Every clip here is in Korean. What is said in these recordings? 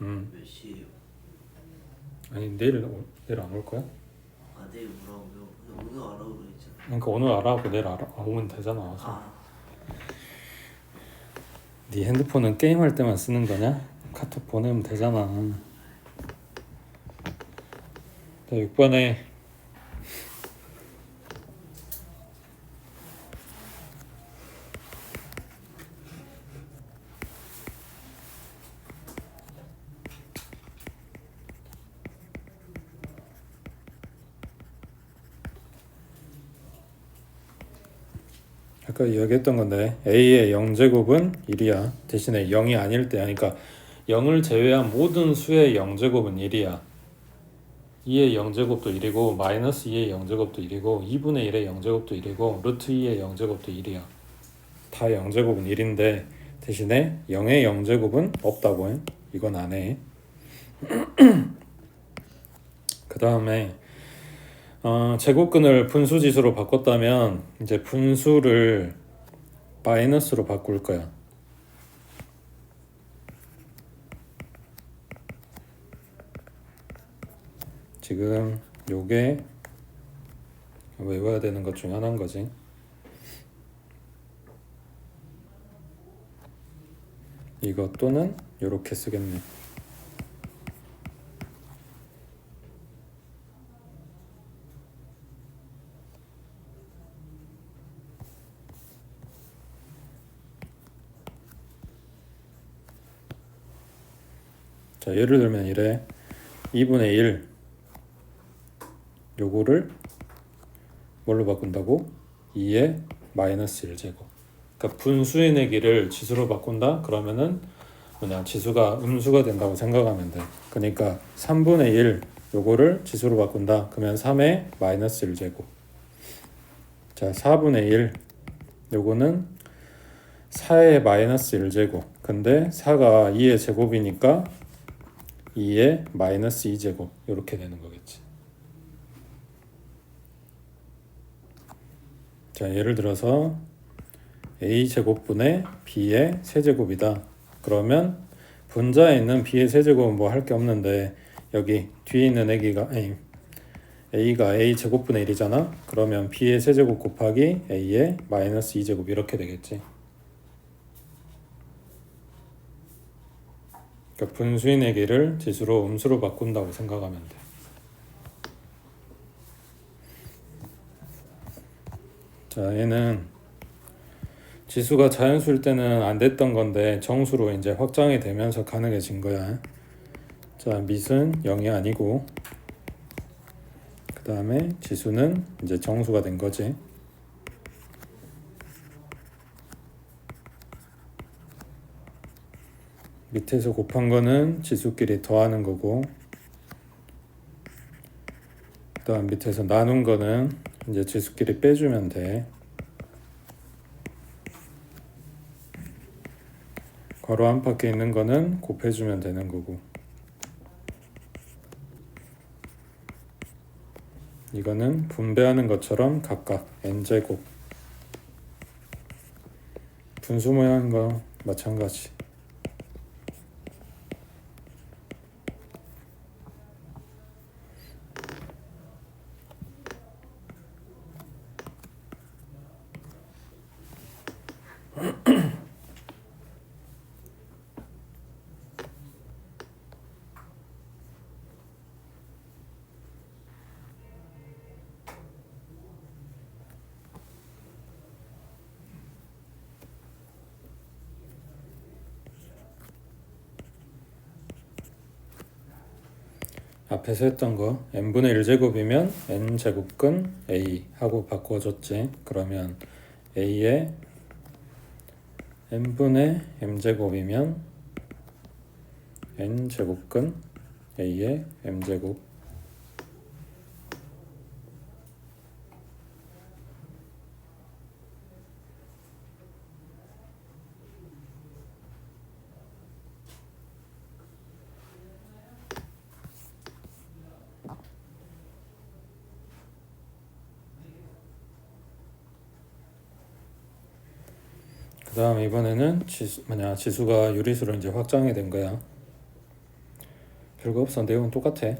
음 몇 시에요? 아니 내일 올- 내일 안 올 거야? 아 내일 뭐라고요? 근데 오늘 알아보고 그랬잖아 그러니까 오늘 알아보고 내일 알아 오면 되잖아 와서 아 네 핸드폰은 게임할 때만 쓰는 거냐? 카톡 보내면 되잖아 자 6번에 아까 이야기했던 건데 a의 0제곱은 1이야. 대신에 0이 아닐 때. 그러니까 0을 제외한 모든 수의 0제곱은 1이야. 2의 0제곱도 1이고 마이너스 2의 0제곱도 1이고 2분의 1의 0제곱도 1이고 루트 2의 0제곱도 1이야. 다 0제곱은 1인데 대신에 0의 0제곱은 없다고 해. 이건 안 해. 그 다음에 어, 제곱근을 분수지수로 바꿨다면 이제 분수를 마이너스로 바꿀 거야. 지금 요게 외워야 되는 것 중에 하나인 거지. 이거 또는 요렇게 쓰겠네. 자, 예를 들면 이래. 2분의 1 요거를 뭘로 바꾼다고? 2의 마이너스 1제곱. 그러니까 분수의 내기를 지수로 바꾼다? 그러면은 뭐냐 지수가 음수가 된다고 생각하면 돼. 그러니까 3분의 1 요거를 지수로 바꾼다. 그러면 3의 마이너스 1제곱. 자 4분의 1 요거는 4의 마이너스 1제곱. 근데 4가 2의 제곱이니까 2의 마이너스 2제곱 이렇게 되는 거겠지. 자 예를 들어서 a 제곱분의 b의 세제곱이다. 그러면 분자에 있는 b의 세제곱은 뭐 할 게 없는데 여기 뒤에 있는 애기가 아니, a가 a 제곱분의 1이잖아. 그러면 b의 세제곱 곱하기 a의 마이너스 2제곱 이렇게 되겠지. 그러니까 분수의 내기를 지수로 음수로 바꾼다고 생각하면 돼. 자, 얘는 지수가 자연수일 때는 안 됐던 건데 정수로 이제 확장이 되면서 가능해진 거야. 자, 밑은 0이 아니고 그 다음에 지수는 이제 정수가 된 거지. 밑에서 곱한 거는 지수끼리 더하는 거고 그다음 밑에서 나눈 거는 이제 지수끼리 빼주면 돼. 괄호 안팎에 있는 거는 곱해주면 되는 거고. 이거는 분배하는 것처럼 각각 n제곱. 분수 모양인 거 마찬가지 앞에서 했던 거 n분의 1제곱이면 n제곱근 a 하고 바꿔줬지. 그러면 a의 n분의 m제곱이면 n제곱근 a의 m제곱 다음 이번에는 지수 뭐냐 지수가 유리수로 이제 확장이 된 거야. 별거 없어 내용은 똑같아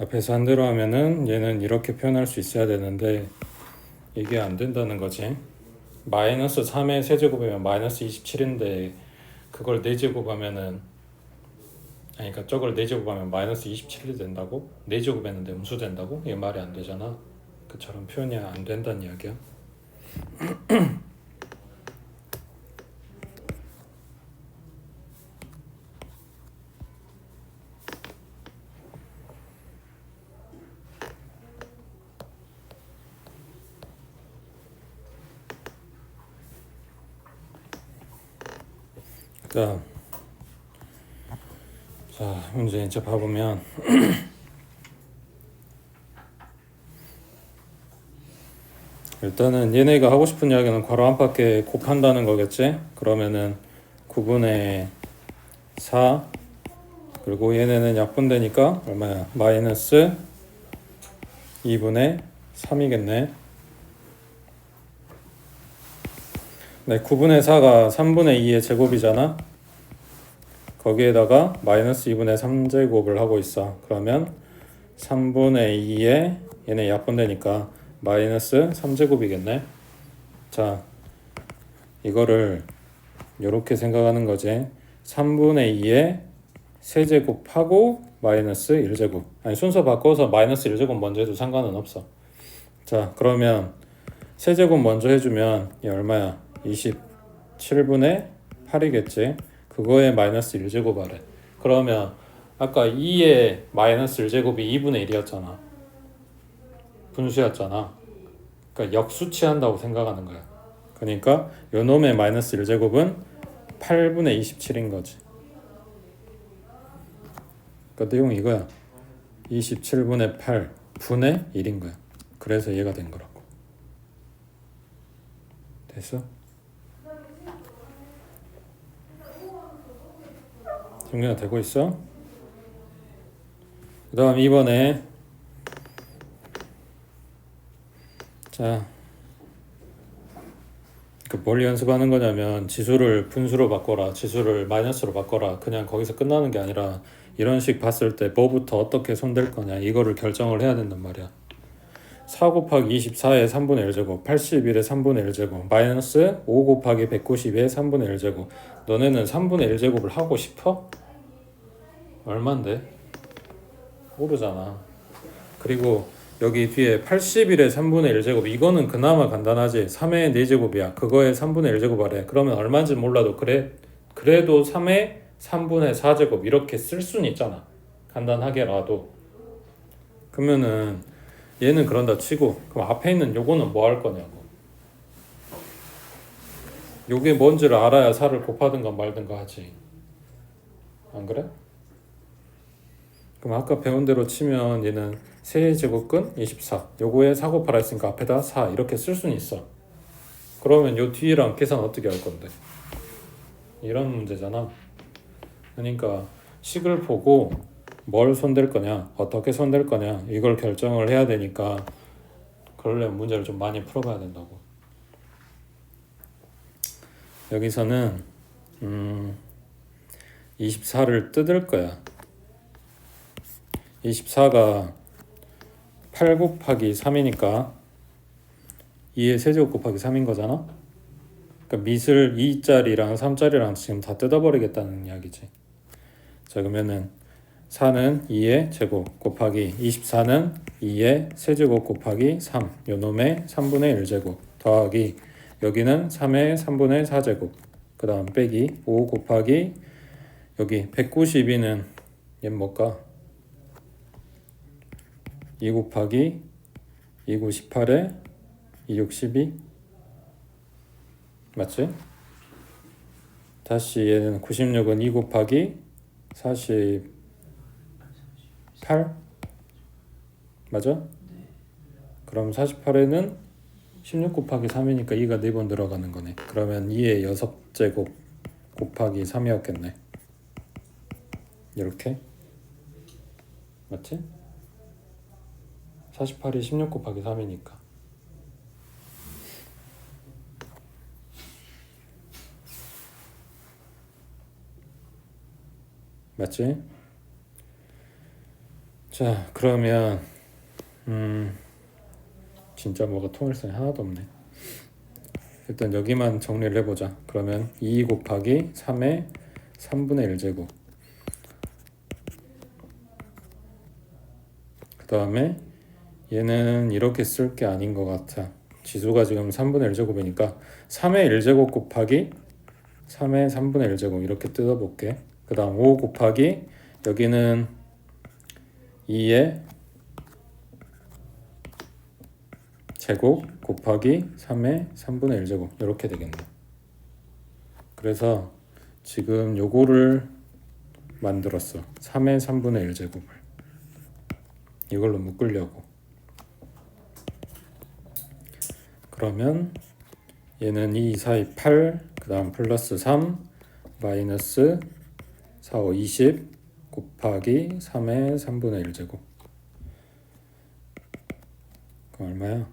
앞에서 한 대로 하면은 얘는 이렇게 표현할 수 있어야 되는데 이게 안 된다는 거지. 마이너스 3의 세제곱이면 마이너스 27인데 그걸 4제곱하면은 아니 그러니까 저걸 4제곱하면 마이너스 27이 된다고? 4제곱 했는데 음수 된다고? 이게 말이 안 되잖아. 그처럼 표현이 안 된다는 이야기야. 자, 자 문제 이제 봐보면 일단은 얘네가 하고 싶은 이야기는 괄호 안팎에 곱한다는 거겠지? 그러면은 9분의 4 그리고 얘네는 약분되니까 얼마야? 마이너스 2분의 3이겠네. 네, 9분의 4가 3분의 2의 제곱이잖아. 거기에다가 마이너스 2분의 3제곱을 하고 있어. 그러면 3분의 2에 얘네 약분되니까 마이너스 3제곱이겠네. 자, 이거를 이렇게 생각하는 거지. 3분의 2에 세제곱하고 마이너스 1제곱. 아니 순서 바꿔서 마이너스 1제곱 먼저 해도 상관은 없어. 자 그러면 세제곱 먼저 해주면 이 얼마야? 27분의 8이겠지 그거에 마이너스 1제곱 하래. 그러면 아까 2에 마이너스 1제곱이 2분의 1이었잖아. 분수였잖아. 그러니까 역수치한다고 생각하는 거야. 그러니까 요 놈의 마이너스 1제곱은 8분의 27인 거지. 그러니까 내용 이거야. 27분의 8 분의 1인 거야. 그래서 얘가 된 거라고. 됐어? 정리가 되고 있어? 그 다음 이번에 자, 그뭘 연습하는 거냐면 지수를 분수로 바꿔라, 지수를 마이너스로 바꿔라. 그냥 거기서 끝나는 게 아니라 이런 식 봤을 때 뭐부터 어떻게 손댈 거냐 이거를 결정을 해야 된단 말이야. 4 곱하기 24의 3분의 1제곱, 81의 3분의 1제곱, 마이너스 5 곱하기 190의 3분의 1제곱. 너네는 3분의 1제곱을 하고 싶어? 얼만데? 모르잖아. 그리고 여기 뒤에 81의 3분의 1제곱 이거는 그나마 간단하지. 3의 4제곱이야. 그거에 3분의 1제곱 하래. 그러면 얼마인지 몰라도 그래 그래도 3의 3분의 4제곱 이렇게 쓸 수는 있잖아. 간단하게라도. 그러면은 얘는 그런다 치고 그럼 앞에 있는 요거는 뭐 할 거냐고. 요게 뭔지를 알아야 4를 곱하든가 말든가 하지. 안 그래? 그럼 아까 배운 대로 치면 얘는 세의 제곱근 24 요거에 4 곱하라 했으니까 앞에다 4 이렇게 쓸 수는 있어. 그러면 요 뒤랑 계산 어떻게 할 건데? 이런 문제잖아. 그러니까 식을 보고 뭘 손댈 거냐 어떻게 손댈 거냐 이걸 결정을 해야 되니까 그러려면 문제를 좀 많이 풀어봐야 된다고. 여기서는 음 24를 뜯을 거야 24가 8 곱하기 3이니까 2의 세제곱 곱하기 3인 거잖아. 그러니까 밑을 2짜리랑 3짜리랑 지금 다 뜯어버리겠다는 이야기지. 자 그러면은 4는 2의 제곱 곱하기 24는 2의 세제곱 곱하기 3 요놈의 3분의 1제곱 더하기 여기는 3의 3분의 4제곱 그 다음 빼기 5 곱하기 여기 192는 얘 뭘까? 2 곱하기 2 9 18에 2 6 12 맞지? 다시 얘는 96은 2 곱하기 48 맞아? 그럼 48에는 16 곱하기 3이니까 2가 4번 들어가는 거네 그러면 2의 6제곱 곱하기 3이었겠네 이렇게 맞지? 48이 16 곱하기 3이니까. 맞지? 자 그러면 음 진짜 뭐가 통일성이 하나도 없네. 일단 여기만 정리를 해보자. 그러면 2 곱하기 3의 3분의 1제곱. 그 다음에 얘는 이렇게 쓸 게 아닌 것 같아. 지수가 지금 3분의 1제곱이니까 3의 1제곱 곱하기 3의 3분의 1제곱 이렇게 뜯어볼게. 그 다음 5 곱하기 여기는 2의 제곱 곱하기 3의 3분의 1제곱 이렇게 되겠네. 그래서 지금 요거를 만들었어. 3의 3분의 1제곱을 이걸로 묶으려고. 그러면 얘는 2, 4, 2, 8, 그 다음 플러스 3, 마이너스 4, 5, 20 곱하기 3의 3분의 1제곱 그럼 얼마야?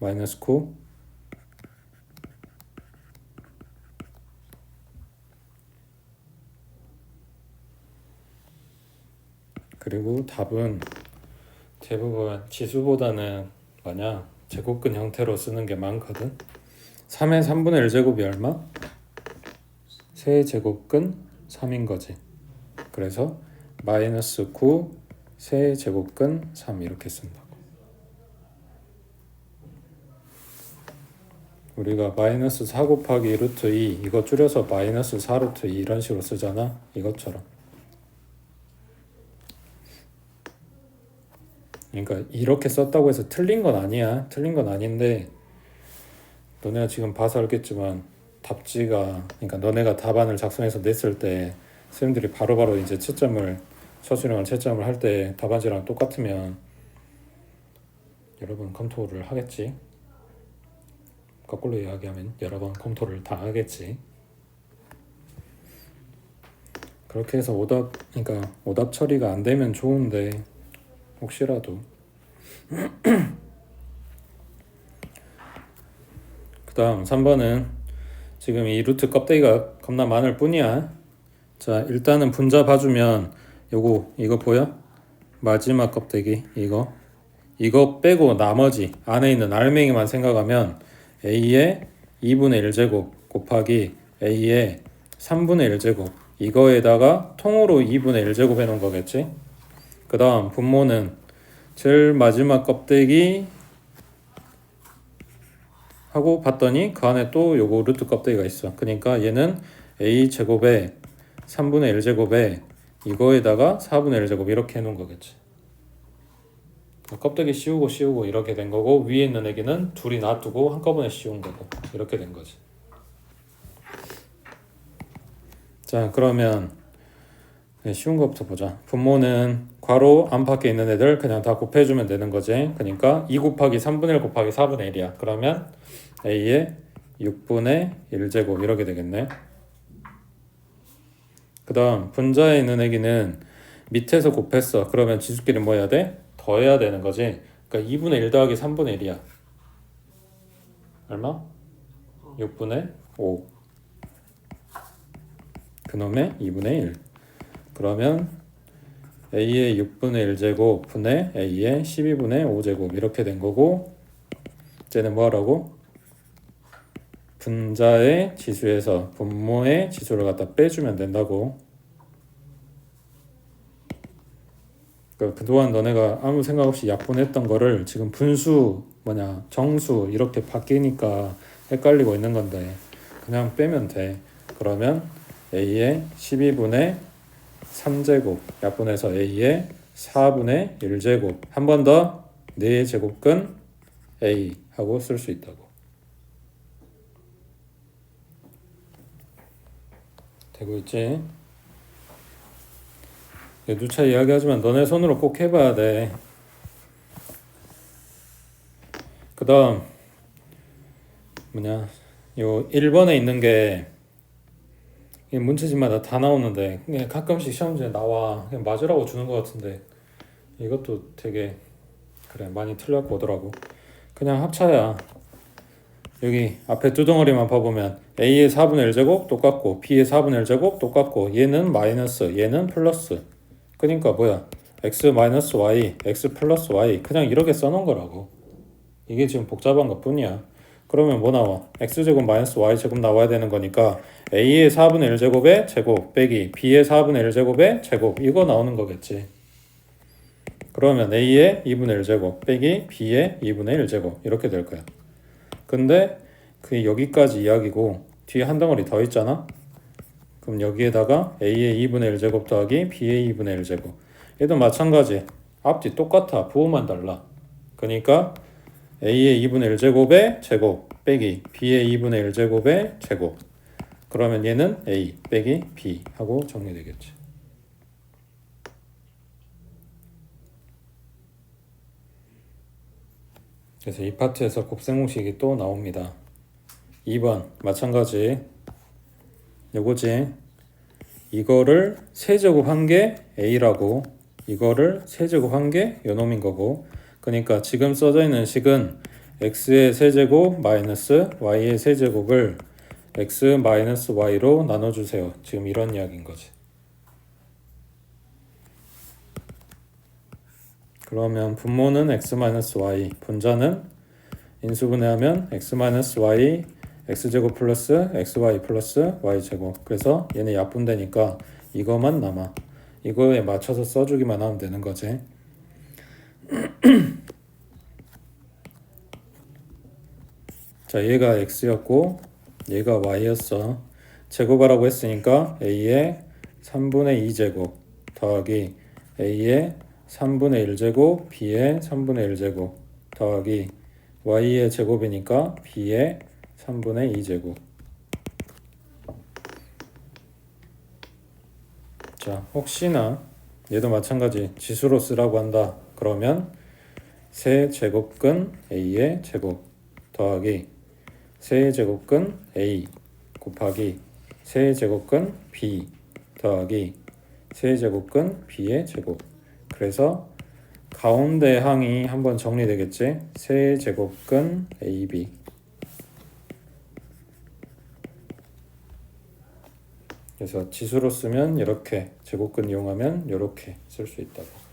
마이너스 9 그리고 답은 대부분 지수보다는 뭐냐 제곱근 형태로 쓰는 게 많거든. 3의 3분의 1제곱이 얼마? 세제곱근 3인 거지. 그래서 마이너스 9 세제곱근 3 이렇게 쓴다고. 우리가 마이너스 4 곱하기 루트 2 이거 줄여서 마이너스 4 루트 2 이런 식으로 쓰잖아 이것처럼 그러니까 이렇게 썼다고 해서 틀린 건 아니야. 틀린 건 아닌데 너네가 지금 봐서 알겠지만 답지가 그러니까 너네가 답안을 작성해서 냈을 때 선생님들이 바로 바로 이제 채점을 서술형을 채점을 할 때 답안지랑 똑같으면 여러 번 검토를 하겠지? 거꾸로 이야기하면 여러 번 검토를 다 하겠지. 그렇게 해서 오답 그러니까 오답 처리가 안 되면 좋은데 혹시라도. 그 다음 3번은 지금 이 루트 껍데기가 겁나 많을 뿐이야. 자 일단은 분자 봐주면 요거 이거 보여? 마지막 껍데기 이거. 이거 빼고 나머지 안에 있는 알맹이만 생각하면 a의 2분의 1제곱 곱하기 a의 3분의 1제곱. 이거에다가 통으로 2분의 1제곱 해놓은 거겠지 그 다음 분모는 제일 마지막 껍데기 하고 봤더니 그 안에 또 요거 루트 껍데기가 있어. 그러니까 얘는 a 제곱에 3분의 1 제곱에 이거에다가 4분의 1 제곱 이렇게 해놓은 거겠지. 껍데기 씌우고 씌우고 이렇게 된 거고 위에 있는 애기는 둘이 놔두고 한꺼번에 씌운 거고 이렇게 된 거지. 자 그러면 네, 쉬운 것부터 보자. 분모는 괄호 안팎에 있는 애들 그냥 다 곱해주면 되는 거지. 그러니까 2 곱하기 3분의 1 곱하기 4분의 1이야. 그러면 a의 6분의 1제곱 이렇게 되겠네. 그 다음 분자에 있는 애기는 밑에서 곱했어. 그러면 지수끼리 뭐 해야 돼? 더해야 되는 거지. 그러니까 2분의 1 더하기 3분의 1이야. 얼마? 6분의 5 그놈의 2분의 1 그러면 a의 6분의 1제곱 분의 a의 12분의 5제곱 이렇게 된 거고 쟤는 뭐 하라고? 분자의 지수에서 분모의 지수를 갖다 빼주면 된다고 그러니까 그동안 너네가 아무 생각 없이 약분했던 거를 지금 분수 뭐냐 정수 이렇게 바뀌니까 헷갈리고 있는 건데 그냥 빼면 돼 그러면 a의 12분의 3제곱 약분해서 a의 4분의 1제곱 한 번 더 4제곱근 a 하고 쓸 수 있다고 되고 있지? 누차 이야기하지만 너네 손으로 꼭 해봐야 돼. 그 다음 뭐냐 요 1번에 있는 게이 문제집마다 다 나오는데 가끔씩 시험 문제 나와 그냥 맞으라고 주는 것 같은데 이것도 되게 그래 많이 틀렸고 오더라고. 그냥 합차야. 여기 앞에 두 덩어리만 봐보면 a의 4분의 1제곱 똑같고 b의 4분의 1제곱 똑같고 얘는 마이너스 얘는 플러스. 그러니까 뭐야? X 마이너스 y x 플러스 y 그냥 이렇게 써놓은 거라고. 이게 지금 복잡한 것 뿐이야. 그러면 뭐 나와? X제곱 마이너스 y제곱 나와야 되는 거니까 a의 4분의 1 제곱의 제곱 빼기 b의 4분의 1 제곱의 제곱. 이거 나오는 거겠지. 그러면 a의 2분의 1 제곱 빼기 b의 2분의 1 제곱. 이렇게 될 거야. 근데 그게 여기까지 이야기고 뒤에 한 덩어리 더 있잖아. 그럼 여기에다가 a의 2분의 1 제곱 더하기 b의 2분의 1 제곱. 얘도 마찬가지. 앞뒤 똑같아. 부호만 달라. 그러니까 a의 2분의 1 제곱의 제곱 빼기 b의 2분의 1 제곱의 제곱 그러면 얘는 a 빼기 b 하고 정리되겠지. 그래서 이 파트에서 곱셈공식이 또 나옵니다. 2번 마찬가지. 요거지. 이거를 세제곱 한 게 a라고. 이거를 세제곱 한 게 요놈인 거고. 그러니까 지금 써져 있는 식은 x의 세제곱 마이너스 y의 세제곱을 x 마이너스 y로 나눠주세요. 지금 이런 이야기인 거지. 그러면 분모는 x 마이너스 y 분자는 인수분해하면 x 마이너스 y x제곱 플러스 xy 플러스 y제곱. 그래서 얘네 약분되니까 이거만 남아. 이거에 맞춰서 써주기만 하면 되는 거지. 자 얘가 x였고 얘가 y였어. 제곱하라고 했으니까 a의 3분의 2제곱 더하기 a의 3분의 1제곱 b의 3분의 1제곱 더하기 y의 제곱이니까 b의 3분의 2제곱. 자 혹시나 얘도 마찬가지 지수로 쓰라고 한다 그러면 세 제곱근 a의 제곱 더하기 세 제곱근 a 곱하기 세 제곱근 b 더하기 세 제곱근 b의 제곱. 그래서 가운데 항이 한번 정리되겠지? 세 제곱근 ab 그래서 지수로 쓰면 이렇게 제곱근 이용하면 이렇게 쓸 수 있다고